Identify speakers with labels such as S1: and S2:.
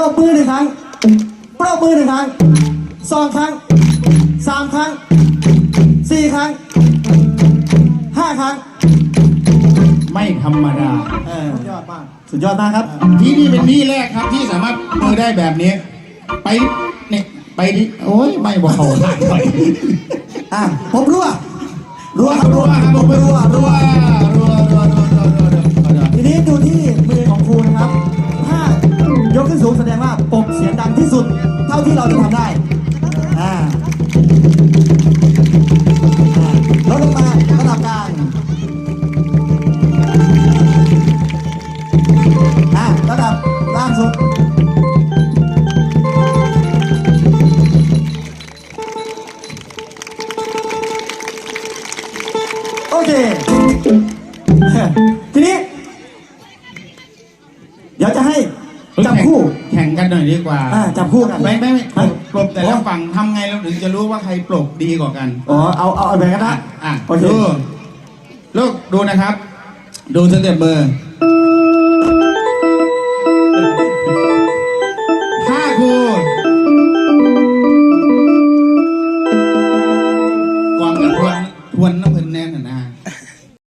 S1: รบมือหนึ่งครั้งปรบมือหนึ่งครั้งสองครั้งสามครั้งสี่ครั้งห้าครั้ง
S2: ไม่ธรรมดา
S1: เออ สุดยอดมาก สุดยอดมากครับ
S2: ที่นี่เป็นที่แรกครับที่สามารถมือได้แบบนี้ ไปเนี่ยไปที่โอ้ยไม่บอกเขาได้ไป
S1: อะผมรั่วรั่ ว่าปบเสียงดังที่สุด เท่าที่เราจะทำได้อ่าอ่าลดลงมาระดับกลางอ่าระดับล่างสุดโอเค ทีนี้ เดี๋ยวจะให้ จับคู่
S2: แข่งกันหน่อยดีกว่า
S1: จับคู่กัน
S2: ไม่ไม่ไม่
S1: ปลบ
S2: ปลบแต่ละฝั่งทำไงเราถึงจะรู้ว่าใครปลบดีกว่ากัน
S1: อ๋อเอาเอาแบบนั้น
S2: อะ
S1: โอเค
S2: ดูลูกดูนะครับ ดูสเต็ปเบอร์ ถ้าคุณ